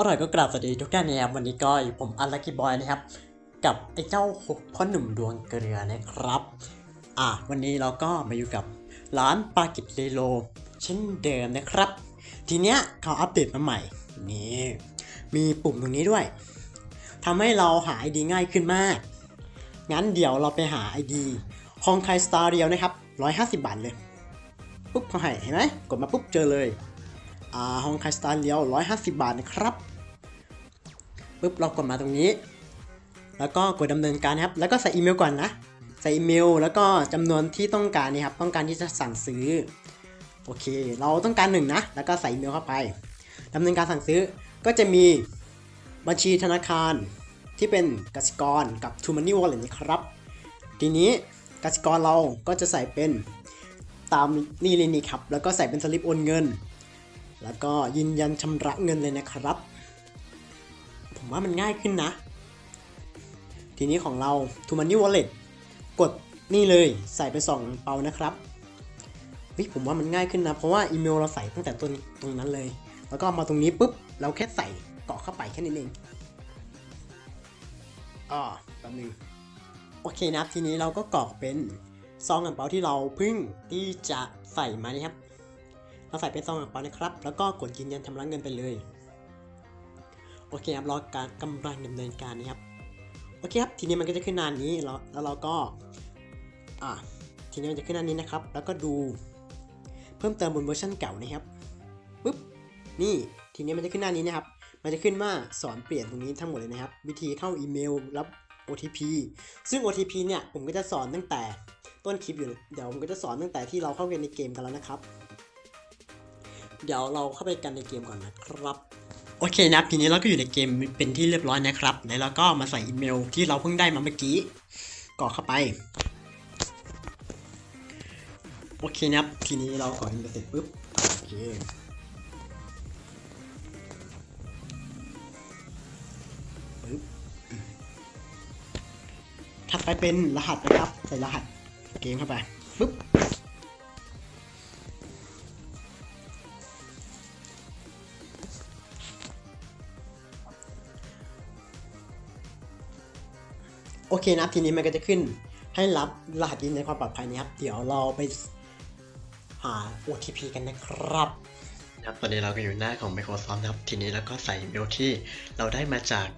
อร่อยก็กราบสวัสดีทุกท่านนะครับวันนี้ก็อยู่ผมอัลลักกี้บอยนะครับ กับไอ้เจ้าหกพ่อหนุ่มดวงเกลือนะครับ อะวันนี้เราก็มาอยู่กับร้านปากิตเลโลเช่นเดิมนะครับ ทีเนี้ยเขาอัปเดตมาใหม่นี่มีปุ่มตรงนี้ด้วยทำให้เราหา ID ง่ายขึ้นมาก งั้นเดี๋ยวเราไปหา ID ฮองไคสตาร์เรียวนะครับ 150 บาทเลย ปุ๊บเขาให้เห็นไหมกดมาปุ๊บเจอเลยอ่าห้องคาสตาร์เลียว 150 บาทนะครับ ปุ๊บเรากดมาตรงนี้ แล้วก็กดดำเนินการนะครับ แล้วก็ใส่อีเมลก่อนนะ ใส่อีเมลแล้วก็จำนวนที่ต้องการนี่ครับ ต้องการที่จะสั่งซื้อ โอเค เราต้องการหนึ่งนะ แล้วก็ใส่อีเมลเข้าไปดำเนินการสั่งซื้อ ก็จะมีบัญชีธนาคารที่เป็นกสิกรกับ t ูมันนี่วอลเล็ตนะครับ ทีนี้กสิกรเราก็จะใส่เป็นตามนี่เลยนี่ครับ แล้วก็ใส่เป็นสลิปโอนเงิน แล้วก็ยืนยันชำระเงินเลยนะครับ ผมว่ามันง่ายขึ้นนะ ทีนี้ของเรา t ูมันนี่วอลเล็ตกดนี่เลยใส่ไปสองเปานะครับเฮ้ยผมว่ามันง่ายขึ้นนะ เพราะว่าอีเมลเราใส่ตั้งแต่ต้นตรงนั้นเลย แล้วก็มาตรงนี้ปุ๊บ เราแค่ใส่เกาะเข้าไปแค่นี้เองอ๋อแป๊บนึงโอเคนะทีนี้เราก็กรอกเป็นซองอ่างเปาที่เราเพิ่งที่จะใส่มานี่ครับ เราใส่เป็นซองอ่างเปานะครับ แล้วก็กดยืนยันชำระเงินไปเลย โอเคครับรอการกำลังดำเนินการนะครับโอเคครับทีนี้มันก็จะขึ้นหน้านี้แล้วแล้วเราก็อ่าทีนี้มันจะขึ้นหน้านี้นะครับ แล้วก็ดูเพิ่มเติมบนเวอร์ชันเก่านะครับปุ๊บนี่ทีนี้มันจะขึ้นหน้านี้นะครับ มันจะขึ้นว่าสอนเปลี่ยนตรงนี้ทั้งหมดเลยนะครับ วิธีเข้าอีเมลรับ OTP ซึ่ง OTP เนี่ยผมก็จะสอนตั้งแต่ต้นคลิปอยู่เดี๋ยวผมก็จะสอนตั้งแต่ที่เราเข้าเรียนในเกมกันแล้วนะครับ เดี๋ยวเราเข้าไปกันในเกมก่อนนะครับ โอเคนะครับทีนี้เราก็อยู่ในเกมเป็นที่เรียบร้อยนะครับแล้วเราก็มาใส่อีเมลที่เราเพิ่งได้มาเมื่อกี้กรอกเข้าไป โอเคนะครับทีนี้เรากรอกอินไปเสร็จปุ๊บโอเคปึ๊บถัดไปเป็นรหัสนะครับ ใส่รหัสเกมเข้าไปปึ๊บ โอเคนะครับทีนี้มันก็จะขึ้นให้รับรหัสยืนในความปลอดภัยนะครับ เดี๋ยวเราไปหา OTP กันนะครับครับตอนนี้เราก็อยู่หน้าของ Microsoft นะครับ ทีนี้เราก็ใส่อีเมลที่เราได้มาจาก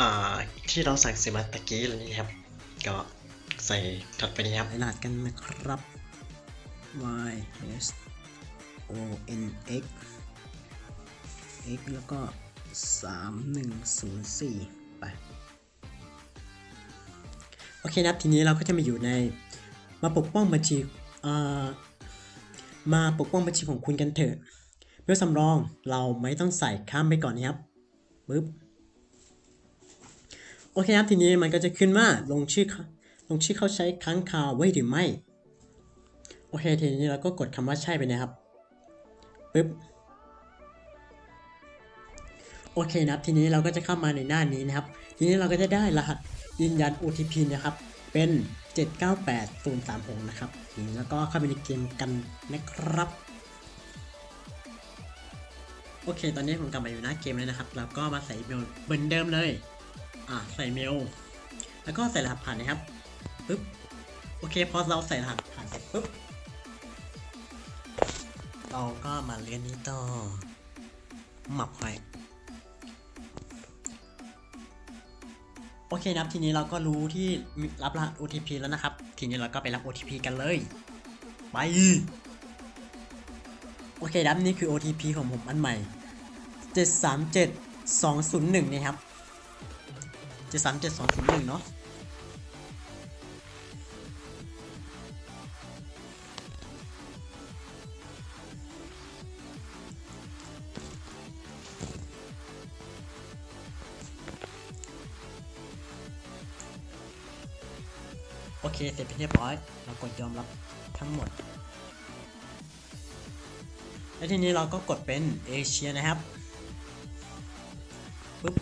อ่าที่เราสั่งซื้อมาตะกี้แล้วนี่ครับ ก็ใส่ถัดไปนี้ครับรหัสกันนะครับ y s o n x x แล้วก็ 3104 ไปโอเคนะครับทีนี้เราก็จะมาอยู่ในมาปกป้องบัญชีมาปกป้องบัญชีของคุณกันเถอะเพื่อสำรองเราไม่ต้องใส่ข้ามไปก่อนนะครับปึ๊บโอเคครับทีนี้มันก็จะขึ้นว่าลงชื่อลงชื่อเขาใช้ค้างคาวไว้หรือไม่โอเคทีนี้เราก็กดคำว่าใช่ไปนะครับปึ๊บโอเคนะครับทีนี้เราก็จะเข้ามาในหน้านี้นะครับ ทีนี้เราก็จะได้รหัส ยืนยัน OTP นะครับ เป็น 798036 นะครับนี้แล้วก็เข้าไปในเกมกันนะครับ โอเค ตอนนี้ผมกลับมาอยู่หน้าเกมแล้วนะครับ แล้วก็มาใส่อีเมลเหมือนเดิมเลย อ่าใส่เมล แล้วก็ใส่รหัสผ่านนะครับ ปึ๊บ โอเค พอเราใส่รหัสผ่านเสร็จปุ๊บ เราก็มาเรียนนี้ต่อหมับไว โอเคนะครับทีนี้เราก็รู้ที่รับรหัส OTP แล้วนะครับ ทีนี้เราก็ไปรับ OTP กันเลยไปโอเคครับนี่คือ OTP ของผมอันใหม่ 737201 นะครับ 737201 เนาะ โอเค เสร็จเป็นเรียบร้อย เรากดยอมรับทั้งหมด และทีนี้เราก็กดเป็นเอเชียนะครับปึ๊บ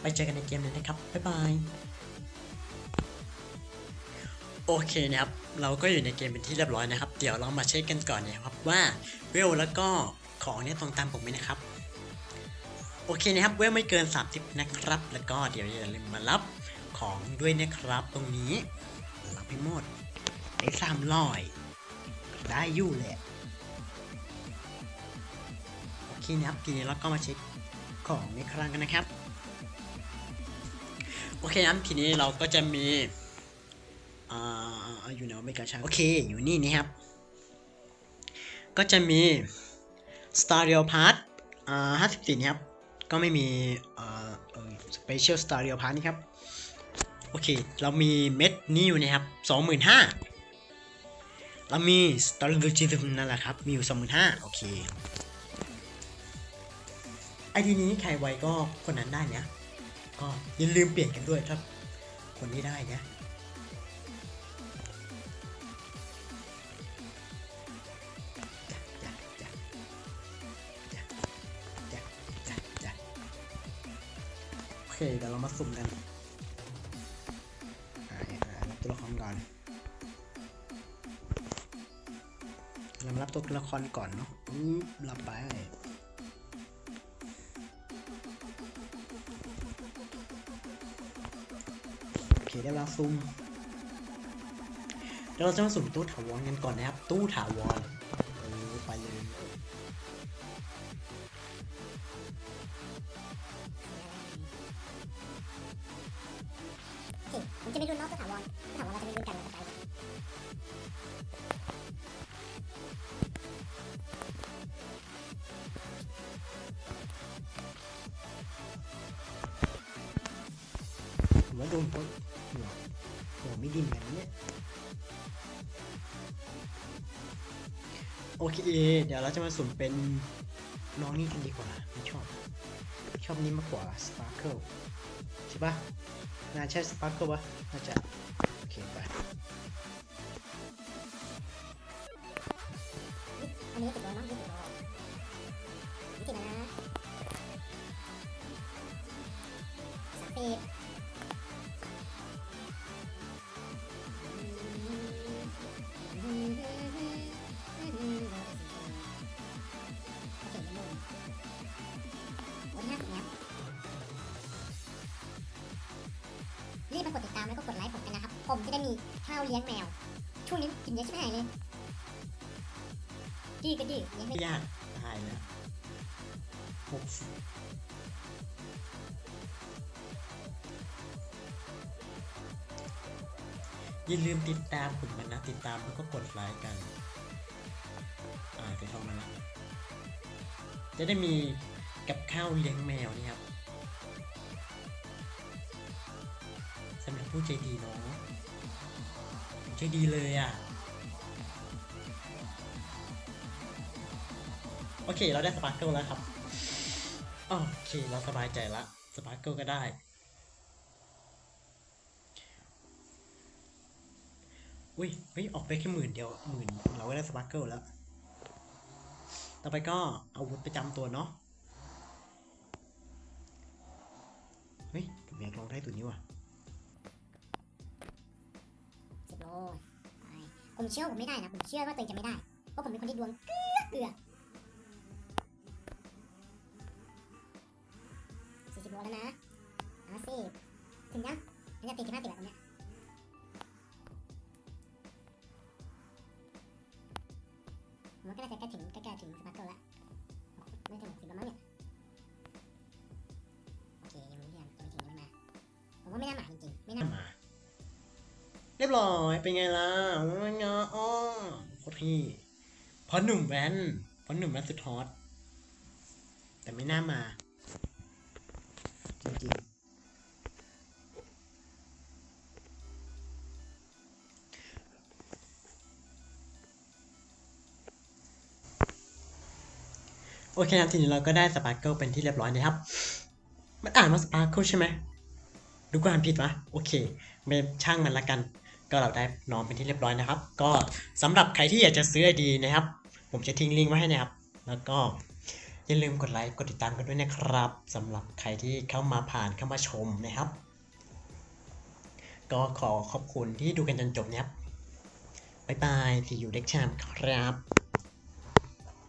ไปเจอกันในเกมเลยนะครับ บ๊ายบาย โอเคนะครับ เราก็อยู่ในเกมเป็นที่เรียบร้อยนะครับ เดี๋ยวเรามาเช็คกันก่อนนะครับว่าเวลแล้วก็ของเนี่ยตรงตามผมไหมนะครับ โอเคนะครับเวลไม่เกิน 30 นะครับ แล้วก็เดี๋ยวอย่าลืมมารับของด้วยนะครับ ตรงนี้รับไปหมดได้สามร้อยได้อยู่แหละ โอเคนะครับทีนี้เราก็มาเช็คของในครั้งกันนะครับ โอเคนะครับทีนี้เราก็จะมีอ่าอยู่ไหนไม่กระชาโอเค อยู่นี่นะครับ ก็จะมี Star Rail Pass อ่า54นะครับ ก็ไม่มีเอ่อเอ่อ Special Star Rail Pass นี่ครับ โอเค เรามีเม็ดนี้อยู่นะครับ25,000เรามี Star Rail g นั่นแหละครับ มีอยู่25,000โอเคไอทีนี้ใครไวก็คนนั้นได้เนี่ยก็อย่าลืมเปลี่ยนกันด้วยถ้าคนที่ได้เนี่ย เคเดี๋ยวเรามาสุ่มกันตัวละครก่อนเรามารับตัวละครก่อนเนาะอือรับไปโอเคได้เวลาสุ่มเดี๋ยวเราจะมาสุ่มตู้ถาวรกันก่อนนะครับ ตู้ถาวร ว่าโดนเขาหัวหัวไม่ดิ้นแบบนี้โอเค เดี๋ยวเราจะมาสุ่มเป็นน้องนี่กันดีกว่าไม่ชอบ ชอบนี้มากกว่า Sparkle ใช่ปะน่าใช่ Sparkle ปะน่าจะ โอเคไปอันนี้ ผมกันนะครับผมจะได้มีข้าวเลี้ยงแมว ช่วงนี้กินเยอะชิบหายเลยดื้อก็ดื้อเลี้ยงไม่ยากตายแล้วหกสิบอย่าลืมติดตามผมกันนะ ติดตามแล้วก็กดไลค์กัน อ่าไปเข้ามาแล้วจะได้มีกับข้าวเลี้ยงแมวนี่ครับสำหรับผู้ใจดีเนาะ ใจดีเลยอะ โอเค เราได้สปาร์เกิลแล้วครับ โอเค เราสบายใจละ สปาร์เกิลก็ได้ อุ้ย เฮ้ย ออกไปแค่หมื่นเดียวหมื่นเราก็ได้สปาร์เกิลแล้ว ต่อไปก็อาวุธประจำตัวเนาะ เฮ้ยผมอยากลองได้ตัวนี้ว่ะ ผมเชื่อผมไม่ได้นะ ผมเชื่อว่าตัวเองจะไม่ได้ เพราะผมเป็นคนที่ดวงเกลือเกลือสี่สิบโลแล้วนะห้าสิบถึงยังอันนี้ตีถึงห้าสิบแบบเนี้ยผมว่าก็น่าจะใกล้ถึงใกล้ๆถึงสปาร์เกิลแล้วไม่ถึงหกสิบแล้วมั้งเนี่ยโอเคยังไม่เรียนยังไม่ถึงยังไม่มาผมว่าไม่น่ามาจริงๆไม่น่ามา ยบร้อยเป็นไงล่ะโอ้ยงออ้อโคตรที่เพราะหนุ่มแว้นเพราะหนุ่มแว้นสุดฮอตแต่ไม่น่ามาจริงๆโอเคครับทีนี้เราก็ได้สปาร์เกิลเป็นที่เรียบร้อยนะครับ มันอ่านว่าสปาร์เกิลใช่ไหมดูกูอ่านผิดวะโอเคไม่ช่างมันละกัน ก็เราได้น้องเป็นที่เรียบร้อยนะครับ ก็สำหรับใครที่อยากจะซื้อไอดีนะครับ ผมจะทิ้งลิงก์ไว้ให้นะครับ แล้วก็อย่าลืมกดไลค์กดติดตามกันด้วยนะครับสำหรับใครที่เข้ามาผ่านเข้ามาชมนะครับ ก็ขอขอบคุณที่ดูกันจนจบนะครับบ๊ายบายที่อยู่เล็กชามครับ